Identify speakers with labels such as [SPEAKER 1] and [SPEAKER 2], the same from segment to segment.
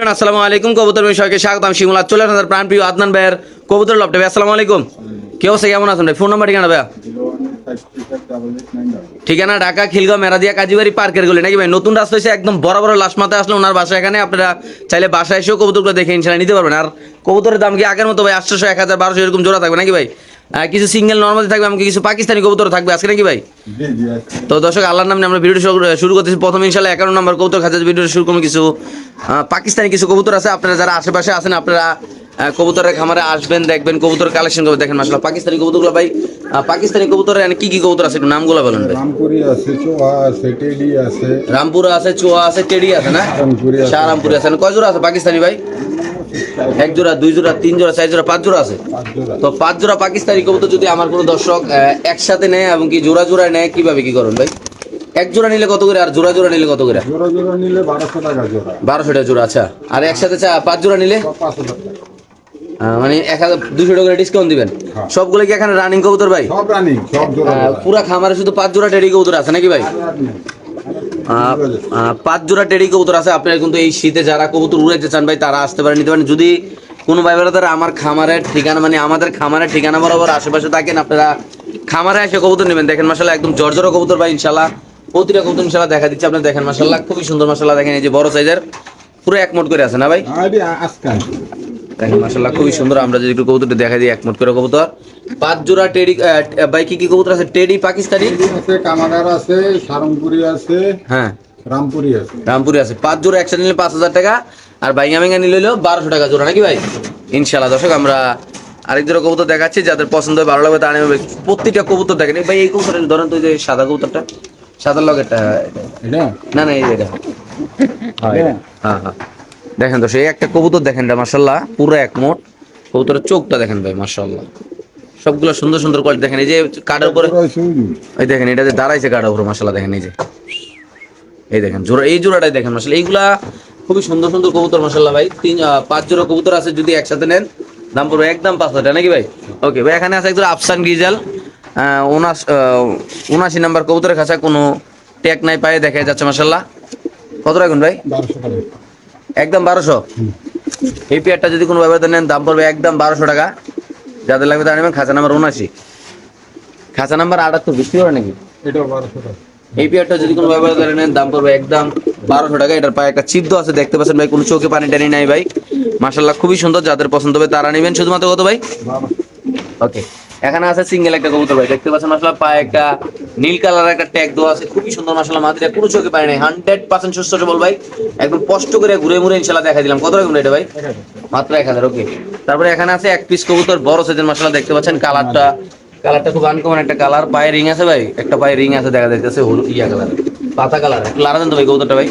[SPEAKER 1] আসসালামু আলাইকুম, কবুতর বিষয়কে চলে আসেন আদনান ভাইয়ের কবুতর লপটে ভাই, আসসালামু আলাইকুম। কি অবস্থা, কেমন আছেন ভাই? ফোন নাম্বার ঠিকানা ভাইয়া? ঠিকানা ঢাকা, খিলগাঁও, মেরাদিয়া, কাজীবাড়ি, পার্কের গলি। নাকি ভাই, নতুন রাস্তা হয়েছে, একদম বড় বড় লাশ মাথায় আসলে ওনার বাসা এখানে আপনারা চাইলে বাসায় এসেও কবুতরগুলো দেখে ইনশাল্লাহ নিতে পারবেন। আর কবুতরের দাম কি আগের মতো ভাই, আটশোশো, এক হাজার, বারোশো, এরকম জোড়া থাকবে নাকি ভাই? কিছু সিঙ্গেল নর্মাল থাকবে আমাকে কিছু পাকিস্তানি কবুতর থাকবে আজকে নাকি ভাই? তো দর্শক আল্লাহর নামে আমরা ভিডিওটি শুরু- করতেছি। প্রথম ইনশাল্লাহ একান্ন নম্বর কবুতর খাঁচা ভিডিওটি শুরু করব। কিছু পাকিস্তানি কিছু কবুতর আছে। আপনারা যারা আশেপাশে আছেন আপনারা কবুতরের খামারে আসবেন দেখবেন কবুতর কালেকশন করবে দেখেন মাসাল্লাহ পাকিস্তানি কবুতরগুলো ভাই পাকিস্তানি কবুতরের কি কি কবুতর আছে একটু নামগুলো বলেন ভাই।
[SPEAKER 2] রামপুরি আছে চোহা আছে টেডি আছে।
[SPEAKER 1] রামপুর আছে চোয়া আছে টেডি আছে না?
[SPEAKER 2] শাহরামপুরি আছে।
[SPEAKER 1] শাহরামপুরি আছে। কয় জোড়া আছে পাকিস্তানি ভাই? এক জোড়া দুই জোড়া তিন জোড়া চার জোড়া পাঁচ জোড়া আছে? তো পাঁচ জোড়া পাকিস্তানি কবুতর যদি আমার কোনো দর্শক একসাথে নেয় এবং কি জোড়া জোড়া নেয় কীভাবে কি করুন ভাই? এক জোড়া নিলে কত করে আর জোড়া জোড়া নিলে কত করে?
[SPEAKER 2] জোড়া জোড়া নিলে বারোশো টাকা জোড়া।
[SPEAKER 1] বারোশো টাকা জোড়া আচ্ছা। আর একসাথে চা- পাঁচ জোড়া নিলে? মানে এক হাজার দুশো টাকা ডিসকাউন্ট দিবেন?
[SPEAKER 2] হ্যাঁ।
[SPEAKER 1] সবগুলো কি এখানে রানিং কবুতর ভাই? পুরা খামারে শুধু পাঁচ জোড়া টেডি কবুতর আছে নাকি ভাই? পাঁচ জোড়া টেডি কবুতর আছে। আপনারা কিন্তু এই শীতে যারা কবুতর উড়াইতে চান ভাই, তারা আসতে পারেন। নিতে পারেন। যদি কোনো ভাই বেড়াদার আমার খামারের ঠিকানা মানে আমাদের খামারের ঠিকানা বরাবর আশেপাশে থাকেন, আপনারা খামারে এসে কবুতর নেবেন। দেখেন মাসাল্লাহ একদম জর্জর কবুতর ভাই ইনশাল্লাহ প্রতিটা কবুতর ইনশাল্লাহ দেখা দিচ্ছে আপনি দেখেন মাসাল্লাহ খুবই সুন্দর মাসাল্লাহ দেখেন, এই যে বড় সাইজের, পুরো এক মোট করে আছে না ভাই? দেখেন মাসাল্লাহ খুবই সুন্দর। আমরা যদি একটু কবুতরটা দেখা দিই এক মোট করে কবুতর। পাঁচ জোড়া টেডি ভাই কি কি কবুতর আছে? টেডি পাকিস্তানি?
[SPEAKER 2] আছে কামাগার আছে সারংপুরি আছে
[SPEAKER 1] হ্যাঁ।
[SPEAKER 2] রামপুরি আছে।
[SPEAKER 1] রামপুরে আছে। পাঁচ জোড়া একসাথে নিলে পাঁচ হাজার টাকা আর বাইঙ্গা মেঙ্গা নিলে হলো বারোশো টাকা জোড়া নাকি ভাই? ইনশাল্লাহ দর্শক আমরা আরেক জোড়া কবুতর দেখাচ্ছি যাদের পছন্দ হয় ভালো লাগবে তারা নেবে। প্রতিটা কবুতর দেখেন। ভাই এই কবুতর ধরেন তো যে সাদা কবুতরটা সাদা লগেরটা না না এই এটা। হ্যাঁ হ্যাঁ। দেখেন তো সেই একটা কবুতর দেখেন এটা মার্শাল্লাহ পুরো এক মোট। কবুতরের চোখটা দেখেন ভাই মার্শাল্লাহ সবগুলো সুন্দর সুন্দর কোয়ালিটি দেখেন এই যে কাঠের উপরে। এই দেখেন, এটা যে দাঁড়াইছে কাটার উপরে মাসাল্লাহ দেখেন এই যে। এই দেখেন, জোড়া এই জোড়াটাই দেখেন মাসাল্লাহ এইগুলা খুবই সুন্দর সুন্দর কবুতর মাসাল্লাহ ভাই। তিন পাঁচ জোড়া কবুতর আছে, যদি একসাথে নেন, দাম পড়বে একদম পাঁচ হাজার নাকি ভাই? ওকে ভাই, এখানে আছে একজন আফসান গিজাল উনাশ উনাশি নাম্বার কবুতরের কাছে কোনো ট্যাগ নাই, পায়ে দেখা যাচ্ছে মাসাল্লাহ কত রাখুন, ভাই? একদম বারোশো। এই পেয়ারটা যদি কোনো ব্যবহার নেন দাম পড়বে একদম বারোশো টাকা। যাদের লাগবে তারা নেবেন খাঁচা নাম্বার উনাশি খাঁচা নাম্বার আটাত্তর বৃষ্টি করে নাকি? এই পেয়ারটা যদি কোনো ব্যবহার করে নেন দাম পড়বে একদম বারোশো টাকা। এটার পায়ে একটা চিপ আছে দেখতে পাচ্ছেন ভাই কোনো চোখে পানি টানি নাই ভাই। মাসাল্লাহ খুবই সুন্দর যাদের পছন্দ হবে তারা নেবেন। শুধুমাত্র কত ভাই? ওকে এখানে আছে সিঙ্গেল একটা কবুতর ভাই দেখতে পাচ্ছেন মাসাল্লাহ পায়ে একটা নীল কালার একটা ট্যাগ দেওয়া আছে, খুবই সুন্দর মাসাল্লাহ মাদিরা, কোনো চোখে পানি নাই হান্ড্রেড পার্সেন্ট সুস্থ, সবল ভাই। একদম কষ্ট করে ঘুরে ঘুরে ইনশাল্লাহ দেখা দিলাম। কত রকম এটা ভাই? মাত্র এক হাজার ওকে তারপরে এখানে আছে এক পিস কবুতর, বড় সাইজের মাসাল্লাহ দেখতে পাচ্ছেন, কালারটা। কালারটা খুব আনকমন একটা কালার, পায়ে রিং আছে ভাই, একটা পায়ে রিং আছে, দেখা যাইতেছে হলুদ, ইয়া কালার, পাতা কালার লারা দেন তো ভাই কবুতরটা ভাই।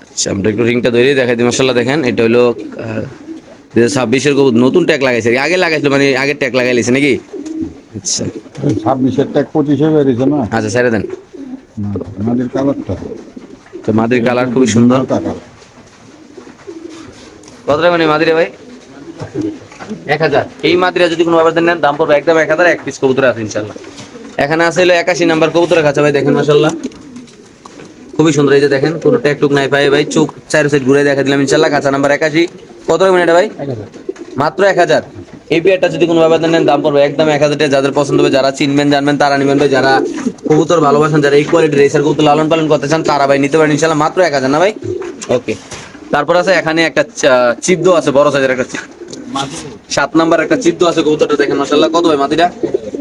[SPEAKER 1] আচ্ছা আমরা একটু রিংটা ধরে দেখাই দিই মাসাল্লাহ দেখেন, এটা হলো দু হাজার ছাব্বিশের কবুতর নতুন ট্যাগ লাগাইছে আগে লাগাইছিল মানে আগে ট্যাগ লাগাই লিছে নাকি? আচ্ছা।
[SPEAKER 2] ছাব্বিশের ট্যাগ পঁচিশে বেরিয়েছে না?
[SPEAKER 1] আচ্ছা ছেড়ে দেন।
[SPEAKER 2] না, আমাদের কালারটা।
[SPEAKER 1] তো মাদির কালার খুবই সুন্দর। কত টাকা মানে মাদিরে ভাই? এক হাজার। এই মাদিরা যদি কোনো ব্যবস্থা নেন দাম পড়বে একদম এক হাজার এক পিস কবুতর আছে ইনশাল্লাহ এখানে আছে হলো একাশি নাম্বার কবুতরের কাছে ভাই দেখেন মাসাল্লাহ খুবই সুন্দর এই যে দেখেন কোনো ট্যাকটুক নাই পাই ভাই চোখ চার সাইড ঘুরে দেখা দিলাম ইনশাল্লাহ কাঁচা নাম্বার একাশি। কত টাকা মানে এটা ভাই? মাত্র এক হাজার। এই পেয়ারটা যদি কোনো ব্যবধান নেন দাম পড়বে একদম এক হাজার যাদের পছন্দ হবে যারা চিনবেন জানবেন তারা নেবেন ভাই। যারা কবুতর ভালোবাসেন যারা এই কোয়ালিটি রেসার কবুতর লালন পালন করতে চান তারা ভাই নিতে পারেন ইনশাল্লাহ মাত্র এক হাজার না ভাই? ওকে তারপর আছে এখানে একটা চিপ আছে বড় সাইজের একটা সাত নাম্বার একটা চিপ আছে কবুতরটা দেখেন মাসাল্লাহ কত ভাই মাদিটা?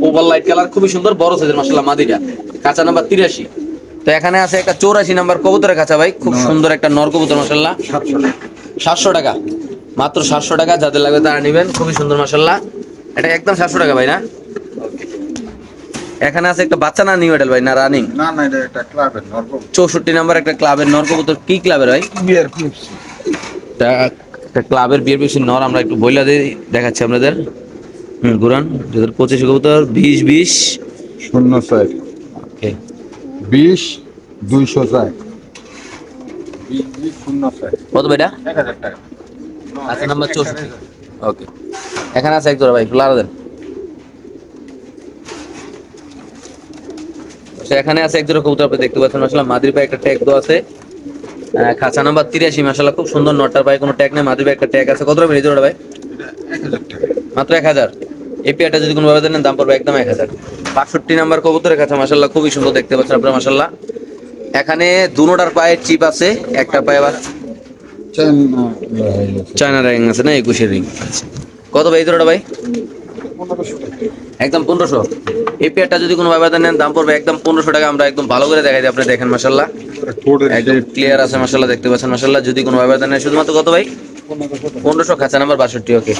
[SPEAKER 1] ওভার লাইট কালার খুবই সুন্দর বড় সাইজের মাসাল্লাহ মাদিটা। কাঁচা নাম্বার তিরাশি। তো এখানে আছে একটা চৌরাশি নাম্বার কবুতরের কাঁচা ভাই। খুব সুন্দর একটা নর কবুতর মাসাল্লাহ
[SPEAKER 2] সাতশো টাকা।
[SPEAKER 1] মাত্র সাতশো টাকা যাদের লাগবে তারা নেবেন। খুবই সুন্দর মাসাল্লাহ এটা একদম সাতশো টাকা ভাই না? এখানে আছে একটা বাচ্চা না নিউ এডেল ভাই? না রানিং
[SPEAKER 2] না না এটা একটা ক্লাবের নরকম
[SPEAKER 1] চৌষট্টি নাম্বার একটা ক্লাবের নর কবুতর কি ক্লাবের ভাই? তা একটা ক্লাবের বিয়ের পিছনে নর আমরা একটু বইলা দিয়ে দেখাচ্ছি আপনাদের। হুম ঘুরান দু হাজার পঁচিশ কবুতর বিশ বিশ।
[SPEAKER 2] শূন্য চার
[SPEAKER 1] ওকে।
[SPEAKER 2] বিশ দুইশো চার
[SPEAKER 1] কত ভাইটা?
[SPEAKER 2] এক হাজার টাকা।
[SPEAKER 1] আচ্ছা নাম্বার চৌষট্টি। ওকে এখানে আছে এক জোড়া ভাই লারা দেন আচ্ছা এখানে আছে এক জোড়া কবুতর আপনি দেখতে পাচ্ছেন মাসাল্লাহ মাদির পায়ে একটা ট্যাগ দেওয়া আছে। খাঁচা নাম্বার তিরাশি মাসাল্লাহ খুব সুন্দর নটার পায়ে কোনো ট্যাগ নেই। মাদির পায়ে একটা ট্যাগ আছে। কত রকম এই জোড়াটা ভাই?
[SPEAKER 2] টাকা
[SPEAKER 1] মাত্র এক হাজার। এই পেয়ারটা যদি কোনো ভাবে দেন দাম পড়বে একদম এক হাজার। বাষট্টি নাম্বার কবুতরের কাছে মাসাল্লাহ খুবই সুন্দর দেখতে পাচ্ছেন আপনারা মাসাল্লাহ এখানে দুনোটার পায়ে চিপ আছে একটা পায়ে চায়না রিং আছে না একুশের রিং কত ভাই জোড়াটা ভাই? একদম পনেরোশো। এই পেয়ারটা যদি কোনো ভাবে নেন দাম পড়বে একদম পনেরোশো টাকা। আমরা একদম ভালো করে দেখাই দিই আপনি দেখেন মাসাল্লাহ একদম ক্লিয়ার আছে মাসাল্লাহ দেখতে পাচ্ছেন মাসাল্লাহ যদি কোনো ভাবে নেন শুধুমাত্র কত ভাই?
[SPEAKER 2] পনেরোশো
[SPEAKER 1] খাঁচা নাম্বার বাষট্টি ওকে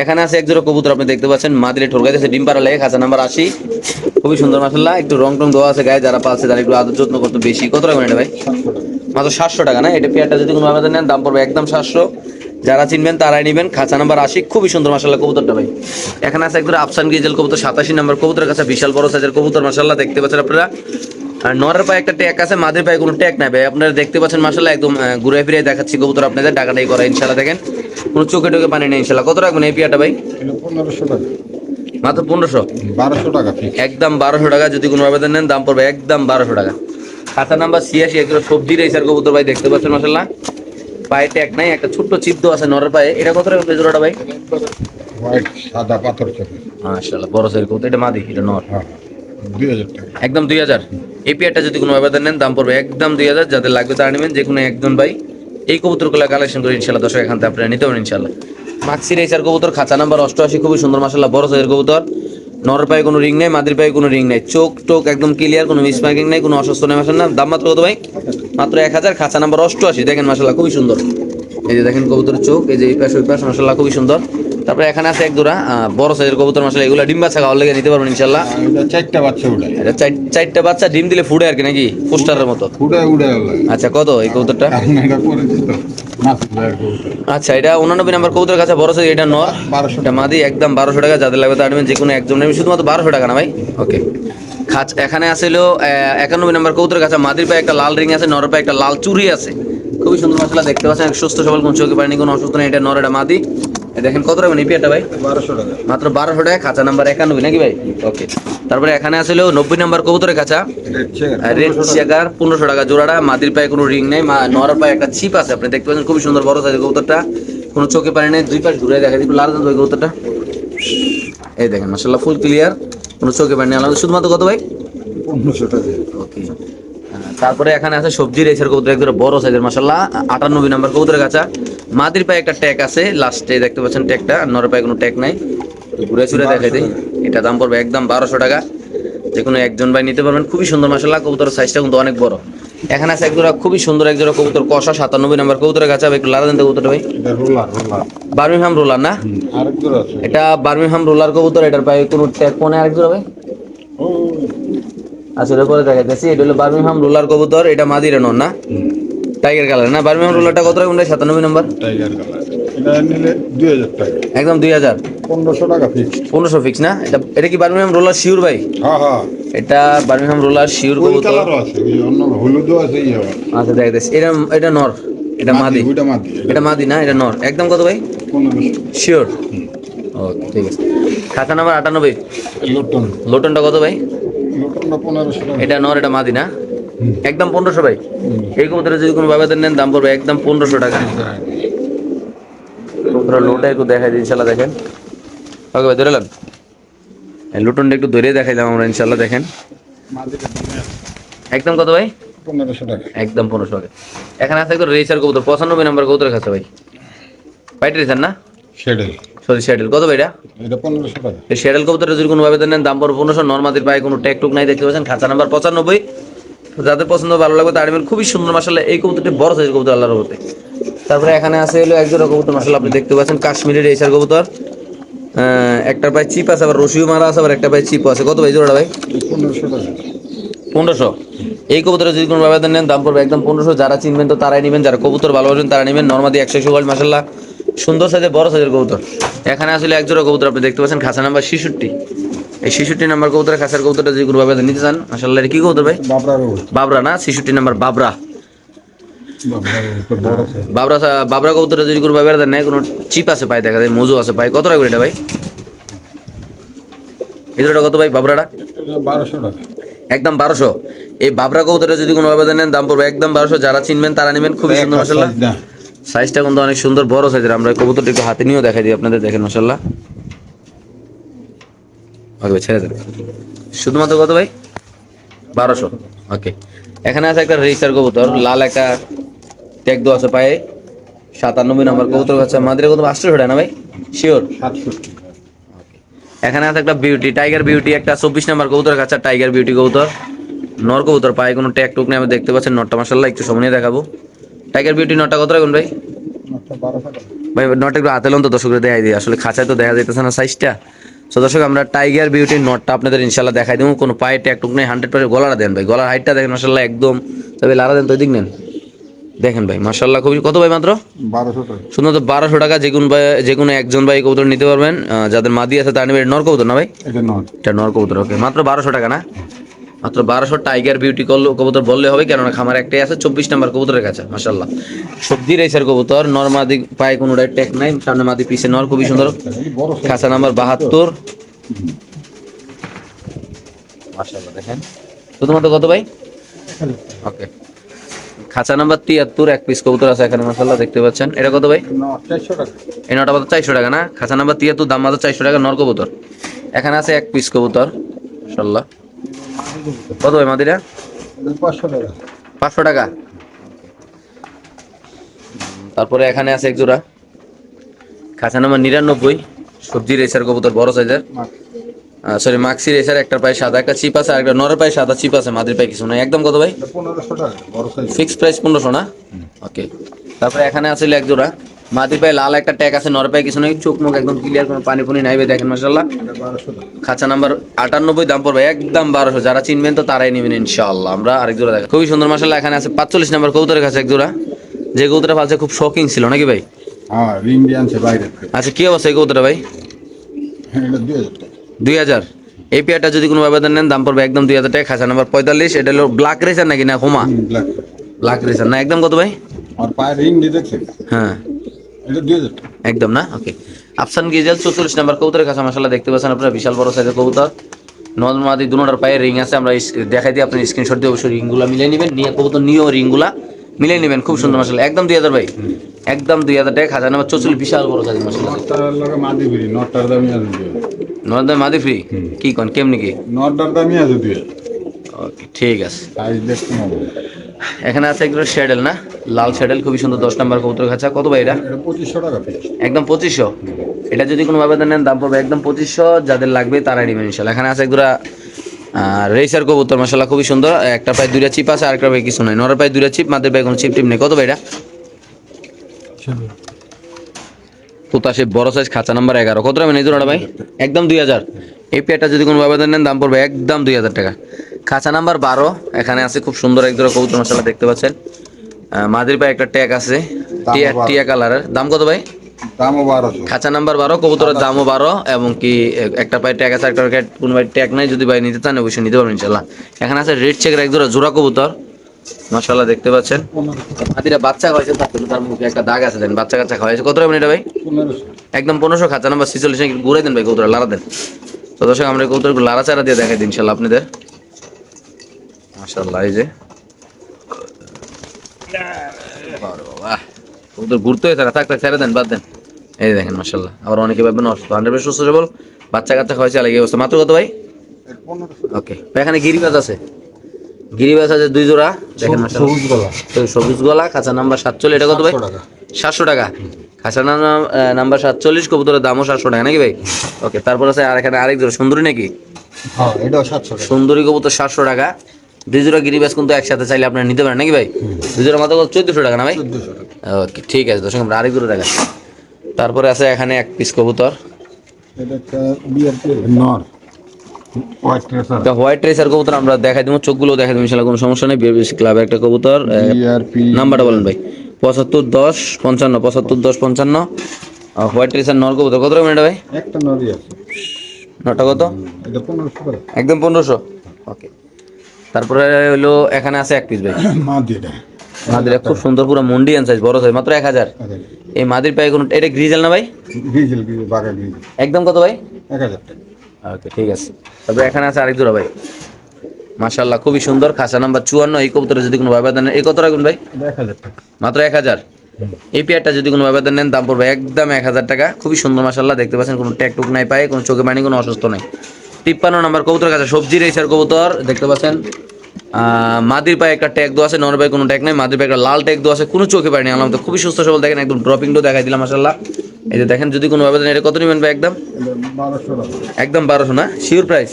[SPEAKER 1] এখানে আছে এক জোড়া কবুতর আপনি দেখতে পাচ্ছেন মাদিরে ঠোরগাইতেছে ডিম পাড়া লেগে খাঁচা নাম্বার আশি। খুবই সুন্দর মাসাল্লাহ একটু রং টং দেওয়া আছে গায়ে যারা পাচ্ছে তারা একটু আদর যত্ন করতে বেশি। কত টাকা এটা ভাই? মাত্র সাতশো টাকা না? এটা পেয়ারটা যদি কোনো ভাবে নেন দাম পড়বে একদম সাতশো। যারা চিনবেন তারাই নেবেন। খাঁচা নাম্বার আশি খুবই সুন্দর মাসাল্লাহ কবুতরটা ভাই। এখানে আছে একদম আফসান গিজেল কবুতর সাতাশি নাম্বার কবুতরের কাছে বিশাল বড় সাইজের কবুতর মাসাল্লাহ দেখতে পাচ্ছেন আপনারা। আর নরের পায়ে একটা ট্যাগ আছে মাদের পায়ে কোনো ট্যাক নাই ভাই। আপনারা দেখতে পাচ্ছেন মাসাল্লাহ একদম ঘুরে ফিরে দেখাচ্ছি কবুতর আপনাদের টাকাটাই করা ইনশাল্লাহ দেখেন। কোনো চোখে টোকে পানি নেই ইনশাল্লাহ কত রাখবেন এই পেয়ারটা ভাই?
[SPEAKER 2] পনেরোশো টাকা।
[SPEAKER 1] মাত্র পনেরোশো?
[SPEAKER 2] বারোশো টাকা
[SPEAKER 1] একদম বারোশো টাকা যদি কোনো আবেদন নেন দাম পড়বে একদম বারোশো টাকা। খাতা নাম্বার ছিয়াশি এগুলো সবজি রেসার কবুতর ভাই দেখতে পাচ্ছেন মাসাল্লাহ পায়ে ট্যাগ নাই একটা ছোট্ট চিপ আছে নরের পায়ে। এটা কত টাকা জোড়াটা ভাই?
[SPEAKER 2] সাদা পাথর
[SPEAKER 1] মাশাআল্লাহ বড় সাইজ কবুতর এটা মাদি এটা নর।
[SPEAKER 2] হ্যাঁ
[SPEAKER 1] একদম দুই হাজার। এই পেয়ারটা যদি কোনো আবেদন নেন দাম পড়বে একদম দুই হাজার যাদের লাগবে তারা নেবেন যে কোনো একজন ভাই। এই কবুতরগুলো কালেকশন করে ইনশাল্লাহ দর্শক এখান থেকে আপনারা নিতে পারেন ইনশাল্লাহ মাক্সি রেসার কবুতর খাঁচা নাম্বার অষ্টআশি খুবই সুন্দর মাসাল্লাহ বড় সাইজের কবুতর। নরের পায়ে কোনো রিং নেই মাদির পায়ে কোনো রিং নেই। চোখ টোক একদম ক্লিয়ার কোনো মিস মার্কিং নেই কোনো অসুস্থ নেই মাসাল্লাহ দাম মাত্র কত ভাই? মাত্র এক হাজার খাঁচা নাম্বার অষ্টআশি। দেখেন মাসাল্লাহ খুবই সুন্দর। এই যে দেখেন কবুতরের চোখ এই যে এই পাশে ওই পাশে মাসাল্লাহ খুবই সুন্দর। তারপরে এখানে আছে এক দুরা বড় সাইজের কবুতর মাসাল্লাহ এগুলো ডিম বাচ্চা খাওয়ার লেগে নিতে পারবেন ইনশাল্লাহ
[SPEAKER 2] চারটা বাচ্চা উড়ায়।
[SPEAKER 1] এটা চারটা বাচ্চা ডিম দিলে ফুটে আর কি নাকি? পোস্টারের মতো।
[SPEAKER 2] উড়ায় লাগে
[SPEAKER 1] আচ্ছা কত এই কবুতরটা?
[SPEAKER 2] কবুতর।
[SPEAKER 1] আচ্ছা এটা উনানব্বই নাম্বার কবুতরের কাছে বড় সাইজ এটা নর।
[SPEAKER 2] বারোশো
[SPEAKER 1] এটা মাদি একদম বারোশো টাকা যাদের লাগবে তার যে কোনো একজন নেবেন। শুধুমাত্র বারোশো টাকা না ভাই? ওকে। খাচ এখানে আসলে একানব্বই নাম্বার কবুতরের কাছে মাদির পায়ে একটা লাল রিং আছে নরের পায়ে একটা লাল চুরি আছে। খুবই সুন্দর মশলা দেখতে পাচ্ছেন সুস্থ সবল কোনো চোখে পায়নি কোনো অসুস্থ নেই এটা নর এটা মাদি। দেখেন কত টাকা নিপিয়াটা ভাই?
[SPEAKER 2] বারোশো টাকা।
[SPEAKER 1] মাত্র বারোশো টাকা খাঁচা নাম্বার একানব্বই নাকি ভাই? ওকে তারপরে এখানে আসলে নব্বই নাম্বার কবুতরের কাছা
[SPEAKER 2] রেড
[SPEAKER 1] চেকার পনেরোশো টাকা। জোড়াটা। মাদির পায়ে কোনো রিং নেই নরার পায়ে একটা চিপ আছে আপনি দেখতে পাচ্ছেন খুবই সুন্দর বড় সাইজের কবুতরটা। কোনো চোখে পারে নেই দুই পাশ ঘুরে দেখা দিবে লাল ওই কবুতরটা। এই দেখেন মাসাল্লাহ ফুল ক্লিয়ার কোনো চোখে পারে নেই। আলাদা শুধুমাত্র কত ভাই?
[SPEAKER 2] পনেরোশো টাকা।
[SPEAKER 1] ওকে তারপরে এখানে আছে সবজি রেসের কবুতর একদম বড় সাইজের মাসাল্লাহ আটানব্বই নাম্বার কবুতরের কাছা মাদির পায়ে একটা ট্যাগ আছে লাস্টে দেখতে পাচ্ছেন ট্যাগটা আর নরের পায়ে কোনো ট্যাগ নাই। তো ঘুরে চুরে দেখাই দিই। এটা দাম পড়বে একদম বারোশো টাকা। যে কোনো একজন ভাই নিতে পারবেন। খুবই সুন্দর মাসাল্লাহ কবুতরের সাইজটা কিন্তু অনেক বড়। এখানে আছে একজোড়া খুবই সুন্দর একজোড়া কবুতর কষা সাতানব্বই নাম্বার কবুতরের কাছে একটু লাদা দেন কবুতর ভাই। বার্মিংহাম রোলার না? এটা বার্মিংহাম রোলার কবুতর এটার পায়ে কোনো ট্যাগ কোনে আরেক জোড়া ভাই? আচ্ছা এটা করে দেখাইতেছি। এটা হলো বার্মিংহাম রোলার কবুতর এটা মাদিরা নন না? টাইগার কালার না? বার্মিংহাম রোলারটা কত টাকা কোনটা সাতানব্বই নম্বর?
[SPEAKER 2] টাইগার কালার এটা নিলে দুই হাজার টাকা।
[SPEAKER 1] একদম দুই হাজার।
[SPEAKER 2] পনেরোশো টাকা ফিক্সড
[SPEAKER 1] পনেরোশো ফিক্স না? এটা এটা কি বার্মিংহাম রোলার শিওর ভাই?
[SPEAKER 2] হ্যাঁ হ্যাঁ।
[SPEAKER 1] এটা বার্মিংহাম রোলার শিওর
[SPEAKER 2] ওই
[SPEAKER 1] কবুতর।
[SPEAKER 2] আছে ওই অন্য হলুদও আছে আবার।
[SPEAKER 1] আচ্ছা এটা এটা নর এটা মাদি
[SPEAKER 2] ওইটা মাদি
[SPEAKER 1] এটা। মাদি না এটা নর। একদম কত ভাই? শিওর ওকে ঠিক আছে। খাতা নাম্বার আটানব্বই।
[SPEAKER 2] লোটন
[SPEAKER 1] লোটনটা কত ভাই?
[SPEAKER 2] লোটনটা পনেরোশো
[SPEAKER 1] এটা নর এটা মাদি না? একদম পনেরোশো ভাই। এই কবুতরে যদি কোনো বাবাদের নেন দাম পড়বে একদম পনেরোশো টাকা। পুরো লোটা একটু দেখাই দিই ইনশাল্লাহ দেখেন। ওকে ভাই ধরে নেন। এই লুটনটা একটু ধরে দেখাইলাম আমরা ইনশাল্লাহ দেখেন। একদম কত ভাই?
[SPEAKER 2] পনেরোশো টাকা।
[SPEAKER 1] একদম পনেরোশো টাকা। এখানে আছে একদম রেসার কবুতর পঁচানব্বই নাম্বার কবুতর কাছে ভাই। হোয়াইট রেসার না?
[SPEAKER 2] শেডেল
[SPEAKER 1] সরি শ্যাডেল কত ভাই এটা?
[SPEAKER 2] এটা পনেরোশো টাকা।
[SPEAKER 1] এই শ্যাডেল কবুতরের যদি কোনো ভাবে নেন দাম পড়বে পনেরোশো। নর্মাদির পায়ে কোনো ট্যাক টুক নাই দেখতে পাচ্ছেন? খাঁচা নাম্বার পঁচানব্বই। যাদের পছন্দ ভালো লাগবে তার নেবেন। খুবই সুন্দর মাসাল্লাহ এই কবুতরটি বড় সাইজ কবুতর আল্লাহর হতে তারপরে এখানে আছে হলো একজোড়া কবুতর মাসাল্লাহ আপনি দেখতে পাচ্ছেন কাশ্মীরের রেসার কবুতর। একটা পায়ে চিপ আছে আবার রসিও মারা আছে আবার একটা পায়ে চিপ আছে। কত ভাই জোড়া ভাই?
[SPEAKER 2] পনেরোশো
[SPEAKER 1] এই কবুতরে যদি কোনো ব্যবধান নেন দাম পড়বে একদম পনেরোশো। যারা চিনবেন তো তারাই নেবেন যারা কবুতর ভালোবাসেন তারা নেবেন। নর্মাদি একশো একশো গোল্ড মাসাল্লাহ সুন্দর সাইজের বড় সাইজের কবুতর। এখানে আসলে একজোড়া কবুতর আপনি দেখতে পাচ্ছেন খাঁচা নাম্বার শিশুটি এই শিশুটি নাম্বার কবুতর খাঁচার কবুতরটা যদি কোনো নিতে চান মাসাল্লাহ কি কবুতর ভাই? বাবরা না? শিশুটি নাম্বার বাবরা। বাবরা বাবরা কবুতরটা যদি কোনো নেয় কোনো চিপ আছে পায় দেখা যায় মজু আছে পায় কত টাকা করে এটা ভাই? কত ভাই বাবরাটা?
[SPEAKER 2] বারোশো টাকা।
[SPEAKER 1] একদম বারোশো। এই বাবরা কবুতরটা যদি কোনো ভাবে নেন দাম পড়বে একদম বারোশো। যারা চিনবেন তারা নেবেন। খুবই সুন্দর মাসাল্লাহ সাইজটা কিন্তু অনেক সুন্দর বড় সাইজের আমরা কবুতরটা একটু হাতে নিয়েও দেখাই দিই আপনাদের দেখেন মাসাল্লাহ ওকে ছেড়ে দেন। শুধুমাত্র কত ভাই? বারোশো। ওকে এখানে আছে একটা রেজিস্টার কবুতর লাল একটা ট্যাগ দেওয়া আছে পায়ে। সাতানব্বই নম্বর কবুতর কাছে মাদিরা কত আটশো টাকা না ভাই? শিওর এখানে আছে একটা বিউটি টাইগার বিউটি একটা চব্বিশ নম্বর কবুতর কাছে টাইগার বিউটি কবুতর। নর কবুতর পায়ে কোনো ট্যাগ টুক নেই আমি দেখতে পাচ্ছেন নটটা। মাসাল্লাহ একটু সময় নিয়ে দেখাবো। টাইগার বিউটি নটটা কত রাখুন ভাই?
[SPEAKER 2] নটা
[SPEAKER 1] ভাই নটটা একটু হাতে লন তো দর্শকরা দেখাই দিই। আসলে খাঁচায় তো দেখা যাইতেছে না সাইজটা তো দর্শক আমরা টাইগার বিউটির নটটা আপনাদের ইনশাল্লাহ দেখাই দেবো। কোনো পায়ে ট্যাকটুক নেই হান্ড্রেড পার্সেন্ট গলাটা দেন ভাই। গলার হাইটটা দেখেন মাসাল্লাহ একদম। তবে লারা দেন তো দিক নেন। দেখেন ভাই মাসাল্লাহ খুবই কত ভাই মাত্র?
[SPEAKER 2] বারোশো টাকা।
[SPEAKER 1] শুধুমাত্র বারোশো টাকা যে কোনো ভাই যে কোনো একজন ভাই কবুতর নিতে পারবেন। যাদের মাদি আছে তার নেবে নর কবুতর না ভাই?
[SPEAKER 2] এটা
[SPEAKER 1] নর। কবুতর ওকে মাত্র বারোশো টাকা না? মাত্র বারোশো টাইগার বিউটি করল কবুতর বললে হবে, কেননা খামার একটাই আছে, চব্বিশ নাম্বার কবুতরের কাছে মাসাল্লাহ সবজি রেসার কবুতর, নর মাদি পায়ে কোনো ট্যাক নাই, সামনে মাদি পিছে নর, খুবই সুন্দর। খাঁচা নাম্বার বাহাত্তর। দেখেন। শুধুমাত্র কত ভাই? ওকে। খাঁচা নাম্বার তিয়াত্তর, এক পিস কবুতর আছে এখানে মাসাল্লাহ দেখতে পাচ্ছেন। এটা কত ভাই?
[SPEAKER 2] টাকা
[SPEAKER 1] এই নটা মাত্র চারশো টাকা না? খাঁচা নাম্বার তিয়াত্তর, দাম মাত্র চারশো টাকা, নর কবুতর। এখানে আছে এক পিস কবুতর মাসাল্লাহ কত মাদিরা
[SPEAKER 2] পাঁচশো টাকা।
[SPEAKER 1] পাঁচশো টাকা। তারপরে এখানে আছে এক জোড়া। খাঁচা নাম্বার নিরানব্বই। সবজি রেসার কবুতর বড় সাইজের। সরি মাক্সি রেসার একটা পায়ে সাদা একটা চিপ আছে আর একটা নরের পায়ে সাদা চিপ আছে মাদির পায়ে কিছু নাই। একদম কত ভাই? ফিক্সড প্রাইস পনেরোশো না? ওকে তারপরে এখানে আছে এক জোড়া। মাদির পায়ে লাল একটা ট্যাগ আছে নর পায়ে কিছু নেই চোখ মুখ একদম ক্লিয়ার কোনো পানি পুনি নাই ভাই দেখেন মাসাল্লাহ খাঁচা নাম্বার আটানব্বই দাম পড়বে একদম বারোশো। যারা চিনবেন তো তারাই নেবেন ইনশাআল্লাহ। আমরা আরেক জোড়া দেখা খুবই সুন্দর মাসাল্লাহ এখানে আছে পাঁচচল্লিশ নাম্বার কৌতরের কাছে এক জোড়া। যে কৌতরা ফালছে খুব শকিং ছিল নাকি ভাই?
[SPEAKER 2] হ্যাঁ
[SPEAKER 1] আচ্ছা কি অবস্থা এই কৌতরা ভাই?
[SPEAKER 2] হ্যাঁ দুই হাজার
[SPEAKER 1] এই পেয়ারটা যদি কোনো ব্যবধান নেন দাম পড়বে একদম দুই হাজার টাকা। খাঁচা নাম্বার পঁয়তাল্লিশ এটা হলো ব্ল্যাক রেসার নাকি না হোমা?
[SPEAKER 2] ব্ল্যাক
[SPEAKER 1] রেসার না একদম কত ভাই?
[SPEAKER 2] আর পায়ের রিং দেখছেন?
[SPEAKER 1] হ্যাঁ। একদম না? ওকে আফসান গিজেল চৌচল্লিশ নাম্বার কবুতরের কাছে মাসাল্লাহ দেখতে পাচ্ছেন আপনারা বিশাল বড় সাইজের কবুতর। নর্মাদি দুনোটার পায়ে রিং আছে আমরা দেখাই দিই আপনি স্ক্রিনশট দিয়ে অবশ্যই রিংগুলা মিলিয়ে নেবেন। নিয়ে কবুতর নিয়েও রিংগুলা মিলিয়ে নেবেন খুব সুন্দর মাসাল্লাহ একদম দুই হাজার ভাই একদম দুই হাজার টাকা হাজার নাম্বার চৌচল্লিশ বিশাল বড় সাইজ মাসাল্লাহ
[SPEAKER 2] নটটার লগে মাদি
[SPEAKER 1] মাদি ফ্রি? কি কন কেমনি কি?
[SPEAKER 2] দামই আছে দুই
[SPEAKER 1] ওকে ঠিক আছে। এখানে আছে একটু শ্যাডেল না? লাল শ্যাডেল খুবই সুন্দর দশ নম্বর কবুতর খাঁচা। কত ভাই এটা?
[SPEAKER 2] পঁচিশশো টাকা
[SPEAKER 1] একদম পঁচিশশো? এটা যদি কোনো ভাবে নেন দাম পড়বে একদম পঁচিশশো। যাদের লাগবে তারাই নেবেন ইনশাল্লাহ এখানে আছে একদুরা রেসার কবুতর মশলা খুবই সুন্দর। একটা পায়ে দুইটা চিপ আছে আর একটা পায়ে কিছু নাই। নরের পায়ে দুইটা চিপ মাদের পায়ে কোনো চিপ টিপ নেই। কত ভাই এটা? কোথায় সে বড় সাইজ খাঁচা নাম্বার এগারো। কত টাকা এই জোড়াটা ভাই? একদম দুই হাজার। এই পেয়ারটা যদি কোনো ভাবে নেন দাম পড়বে একদম দুই হাজার টাকা। খাঁচা নাম্বার বারো। এখানে আছে খুব সুন্দর এক জোড়া কবুতর মশলা দেখতে পাচ্ছেন। মাদের পায়ে একটা ট্যাগ আছে টিয়া টিয়া কালারের দাম কত ভাই? খাঁচা নাম্বার বারো কবুতরের দামও বারো এবং কি একটা পায়ে ট্যাগ আছে একটা কোনো ভাই ট্যাগ নাই যদি ভাই নিতে চান অবশ্যই নিতে পারবেন ইনশাল্লাহ। এখানে আছে রেড চেকের এক জোড়া জোড়া কবুতর। মাশাল্লাহ দেখতে পাচ্ছেন। হাতিরা বাচ্চা খাওয়াইছে তার তার মুখে একটা দাগ আছে দেন বাচ্চা কাচ্চা খাওয়াইছে কত রাখবেন এটা ভাই? একদম পনেরোশো খাঁচা নাম্বার ছিচল্লিশ ঘুরে দেন ভাই কবুতর লারা দেন। তো দর্শক আমরা কবুতর লারা চারা দিয়ে দেখাই দিই ইনশাল্লাহ আপনাদের। মাশাল্লাহ এই যে। বাবা রে ঘুরতে হয়েছে থাক থাক ছেড়ে দেন বাদ দেন। এই দেখেন মাশাল্লাহ আবার অনেকে ভাববেন অসুস্থ হান্ড্রেড সুস্থ সবল বাচ্চা কাচ্চা খাওয়াইছে আলাদা অবস্থা। মাত্র কত ভাই? ওকে এখানে গিরিবাজ আছে। গিরিবাজ আছে দুই জোড়া। দেখেন
[SPEAKER 2] সবুজ গলা।
[SPEAKER 1] সবুজ গলা খাঁচা নাম্বার সাতচল্লিশ। এটা কত ভাই?
[SPEAKER 2] সাতশো টাকা।
[SPEAKER 1] খাঁচা নাম্বার সাতচল্লিশ কবুতরের দামও সাতশো টাকা নাকি ভাই? ওকে তারপর আছে আর এখানে আরেক জোড়া। সুন্দরী নাকি?
[SPEAKER 2] হ্যাঁ
[SPEAKER 1] সুন্দরী কবুতর সাতশো টাকা। দুই জোড়া গিরিবাজ কিন্তু একসাথে চাইলে আপনারা নিতে পারেন নাকি ভাই? দুই জোড়া মাত্র চোদ্দশো টাকা না ভাই? ওকে ঠিক আছে দর্শক আমরা আরেক টাকা তারপরে আছে এখানে এক পিস কবুতর।
[SPEAKER 2] হোয়াইট ট্রেসার
[SPEAKER 1] একটা হোয়াইট রেসার কবুতর আমরা দেখাই দেবো চোখগুলো দেখাই দেবো ইনশাল্লাহ কোনো সমস্যা নেই। বিএবিএস ক্লাবের একটা কবুতর নাম্বারটা বলেন ভাই। পঁচাত্তর দশ পঞ্চান্ন পঁচাত্তর দশ পঞ্চান্ন। হোয়াইট রেসার নর কবুতর কত টাকা ভাই?
[SPEAKER 2] একটা
[SPEAKER 1] নটা কত?
[SPEAKER 2] পনেরোশো
[SPEAKER 1] একদম পনেরোশো? ওকে। তারপরে হলো এখানে আছে এক পিস ভাই
[SPEAKER 2] মা দিয়ে
[SPEAKER 1] মাদির খুব সুন্দর পুরো মন্ডিয়ান সাইজ বড় সাইজ মাত্র এক হাজার। এই মাদির পায়ে কোনো এটা গ্রিজেল না ভাই?
[SPEAKER 2] গ্রিজেল
[SPEAKER 1] একদম কত ভাই?
[SPEAKER 2] এক হাজার
[SPEAKER 1] ওকে ঠিক আছে। তারপরে এখানে আছে আরেক জোড়া ভাই। মাশাল্লাহ খুবই সুন্দর খাসা নাম্বার চুয়ান্ন এই কবুতরে যদি কোনো ভাবে দেন এই কত রাখবেন ভাই? মাত্র এক হাজার। এই পেয়ারটা যদি কোনো ভাবে নেন দাম পড়বে একদম এক হাজার টাকা। খুবই সুন্দর মাসাল্লাহ দেখতে পাচ্ছেন কোনো ট্যাক টুক নাই পায়ে কোনো চোখে পানি কোনো অসুস্থ নাই। তিপ্পান্ন নাম্বার কবুতর কাছে সবজি রেসার কবুতর দেখতে পাচ্ছেন? মাদির পায়ে একটা ট্যাগ দেওয়া আছে নর পায়ে কোনো ট্যাগ নেই মাদির পায়ে একটা লাল ট্যাগ দেওয়া আছে কোনো চোখে পায়নি আলাম তো খুবই সুস্থ সবল দেখেন একদম ড্রপিং ডো দেখাই দিলাম মাসাল্লাহ এই যে দেখেন যদি কোনো ভাবে দেন এটা কত নেবেন ভাই একদম? একদম বারোশো না? শিওর প্রাইস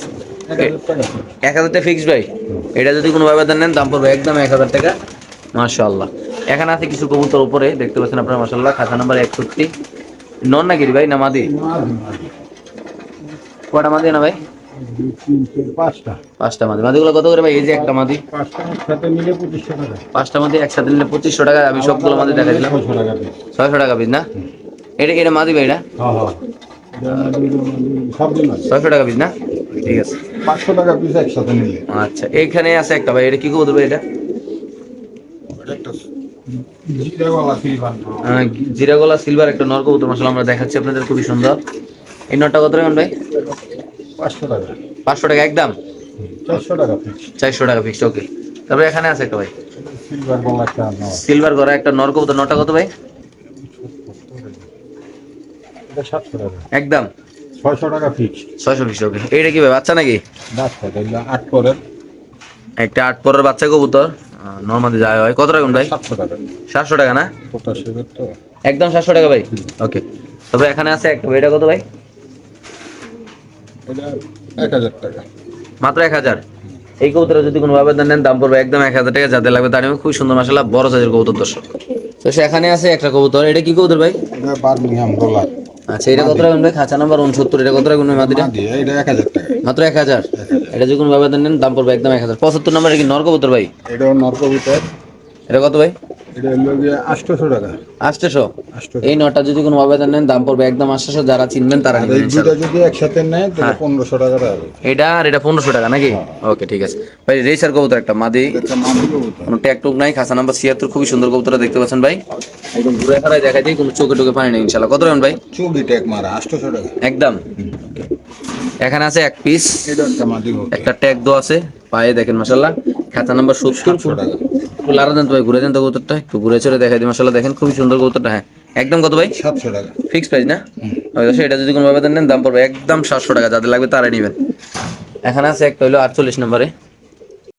[SPEAKER 2] এক হাজার টাকা
[SPEAKER 1] ফিক্সড ভাই। এটা যদি কোনো ভাবে নেন দাম পড়বে একদম এক হাজার টাকা মাশাআল্লাহ। এখানে আছে কিছু কবুতর উপরে দেখতে পাচ্ছেন আপনারা মাশাআল্লাহ খাতা নাম্বার একষট্টি। নন না গিরি ভাই না মাদি? কটা মাদি। না ভাই?
[SPEAKER 2] পাঁচটা।
[SPEAKER 1] পাঁচটা মাদি। মাদিগুলো কত করে ভাই? এই যে একটা মাদি।
[SPEAKER 2] পাঁচটা একসাথে নিলে পঁচিশশো টাকা।
[SPEAKER 1] পাঁচটা মাদি একসাথে নিলে পঁচিশশো টাকা আমি সবগুলো মাদি দেখা দিলাম।
[SPEAKER 2] ছয়শো টাকা পিস।
[SPEAKER 1] না? এটা এটা মাদি ভাই এটা?
[SPEAKER 2] হ্যাঁ হ্যাঁ।
[SPEAKER 1] ছয়শো টাকা পিস না? ঠিক আছে।
[SPEAKER 2] পাঁচশো টাকা পিস একসাথে নিলে।
[SPEAKER 1] আচ্ছা এইখানে আছে একটা ভাই এটা কি ভাই এটা?
[SPEAKER 2] একটা সিলভার।
[SPEAKER 1] জিরাগলা সিলভার একটা নর কবুতর মশলা আমরা দেখাচ্ছি আপনাদের খুবই সুন্দর। এই নটটা কত রাখবেন ভাই?
[SPEAKER 2] পাঁচশো টাকা।
[SPEAKER 1] পাঁচশো টাকা একদম?
[SPEAKER 2] চারশো টাকা
[SPEAKER 1] চারশো টাকা ফিক্সড ওকে তারপরে এখানে আছে একটা ভাই।
[SPEAKER 2] সিলভার গলা একটা
[SPEAKER 1] সিলভার করা একটা নর কবুতর। নটা কত ভাই?
[SPEAKER 2] টাকা।
[SPEAKER 1] একদম?
[SPEAKER 2] ছয়শো টাকা ফিক্স
[SPEAKER 1] ছয়শো ফিক্সড ওকে এইটা কি ভাই বাচ্চা নাকি?
[SPEAKER 2] আট পরের।
[SPEAKER 1] একটা আট পরের বাচ্চা কবুতর। নর্মালি যায় হয়। কত রাখুন ভাই?
[SPEAKER 2] সাতশো টাকা।
[SPEAKER 1] সাতশো টাকা না? একদম সাতশো টাকা ভাই। ওকে তবে এখানে আছে একটা ভাই, এটা কত ভাই?
[SPEAKER 2] এটা এক হাজার টাকা।
[SPEAKER 1] মাত্র এক হাজার? এই কবুতরে যদি কোনো ভাবে নেন দাম পড়বে একদম এক হাজার টাকা যাতে লাগবে তার খুবই সুন্দর মাসাল্লাহ বড় সাইজের কবুতর দর্শক। তো সেখানে আছে একটা কবুতর এটা কি কবুতর ভাই?
[SPEAKER 2] বার্মিংহাম
[SPEAKER 1] আচ্ছা এটা কত রাখবেন ভাই? খাঁচা নাম্বার উনসত্তর এটা কত ভাই? মাদিটা
[SPEAKER 2] এটা এক হাজার টাকা।
[SPEAKER 1] মাত্র এক হাজার? এটা যে কোনো ভাবে নেন দাম পড়বে একদম এক হাজার। পঁচাত্তর নাম্বার কি নর কবুতর ভাই? এটা কত ভাই
[SPEAKER 2] এটা হলো গিয়ে আটশোশো টাকা।
[SPEAKER 1] আটশোশো?
[SPEAKER 2] আটশোশো।
[SPEAKER 1] এই নটা যদি কোনো ভাবে নেন দাম পড়বে একদম আটশোশো যারা চিনবেন তারা
[SPEAKER 2] আর
[SPEAKER 1] নেবেন
[SPEAKER 2] এই
[SPEAKER 1] ইনশাল্লাহ।
[SPEAKER 2] দুটা যদি একসাথে নেয় তাহলে পনেরোশো টাকা
[SPEAKER 1] এটা আর এটা পনেরোশো টাকা নাকি? ওকে ঠিক আছে। ভাই রেসার কবুতর একটা মাদি। কোনো ট্যাগ টুক নাই খাসা নাম্বার ছিয়াত্তর খুবই সুন্দর কবুতরটা দেখতে পাচ্ছেন ভাই। একদম ঘুরে দেখা যায় কোনো চোখে টোকে পানি নেই ইনশাল্লাহ। কত রাখবেন ভাই?
[SPEAKER 2] চুবি ট্যাগ মারা আটশোশো টাকা।
[SPEAKER 1] একদম। এখানে আছে এক পিস
[SPEAKER 2] একটা
[SPEAKER 1] ট্যাগ দো আছে পায়ে দেখেন মাসাল্লাহ খাতা নাম্বার সত্তর।
[SPEAKER 2] টাকা।
[SPEAKER 1] একটু লারা দেন তো ভাই ঘুরে দেন তো কবুতরটা একটু ঘুরে চলে দেখাই দিই। মশলা দেখেন খুবই সুন্দর কবুতরটা হ্যাঁ। একদম কত ভাই?
[SPEAKER 2] সাতশো টাকা।
[SPEAKER 1] ফিক্স প্রাইস না? এটা যদি কোনোভাবে নেন দাম পড়বে একদম সাতশো টাকা যাদের লাগবে তারাই নেবেন। এখানে আছে একটা হলো আটচল্লিশ নম্বরে।